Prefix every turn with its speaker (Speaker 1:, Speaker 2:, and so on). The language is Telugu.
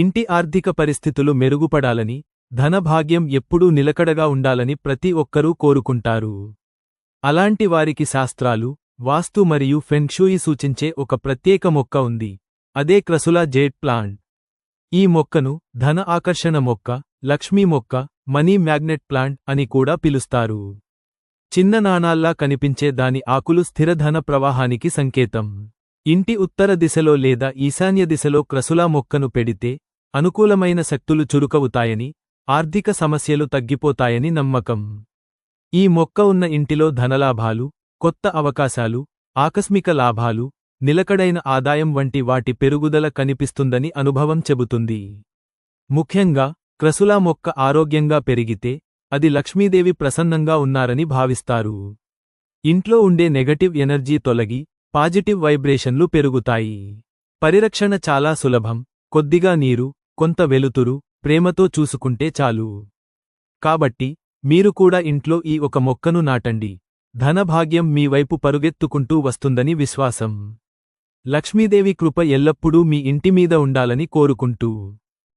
Speaker 1: ఇంటి ఆర్థిక పరిస్థితులు మెరుగుపడాలని ధనభాగ్యం ఎప్పుడూ నిలకడగా ఉండాలని ప్రతి ఒక్కరూ కోరుకుంటారు. అలాంటి వారికి శాస్త్రాలు వాస్తు మరియు ఫెన్షూయి సూచించే ఒక ప్రత్యేక మొక్క ఉంది. అదే క్రసులా జేడ్ ప్లాంట్. ఈ మొక్కను ధన ఆకర్షణ మొక్క లక్ష్మీ మొక్క మనీ మ్యాగ్నెట్ ప్లాంట్ అని కూడా పిలుస్తారు. చిన్న నాణాల్లా కనిపించే దాని ఆకులు స్థిరధన ప్రవాహానికి సంకేతం. ఇంటి ఉత్తర దిశలో లేదా ఈశాన్య దిశలో క్రసులా మొక్కను పెడితే అనుకూలమైన శక్తులు చురుకవుతాయని ఆర్థిక సమస్యలు తగ్గిపోతాయని నమ్మకం. ఈ మొక్క ఉన్న ఇంటిలో ధనలాభాలు కొత్త అవకాశాలు ఆకస్మిక లాభాలు నిలకడైన ఆదాయం వంటి వాటి పెరుగుదల కనిపిస్తుందని అనుభవం చెబుతుంది. ముఖ్యంగా క్రసులా మొక్క ఆరోగ్యంగా పెరిగితే అది లక్ష్మీదేవి ప్రసన్నంగా ఉన్నారని భావిస్తారు. ఇంట్లో ఉండే నెగటివ్ ఎనర్జీ తొలగి పాజిటివ్ వైబ్రేషన్లు పెరుగుతాయి. పరిరక్షణ చాలా సులభం కొద్దిగా నీరు కొంత వెలుతురు ప్రేమతో చూసుకుంటే చాలు. కాబట్టి మీరు కూడా ఇంట్లో ఈ ఒక మొక్కను నాటండి. ధనభాగ్యం మీ వైపు పరుగెత్తుకుంటూ వస్తుందని విశ్వాసం. లక్ష్మీదేవి కృప ఎల్లప్పుడూ మీ ఇంటిమీద ఉండాలని కోరుకుంటూ.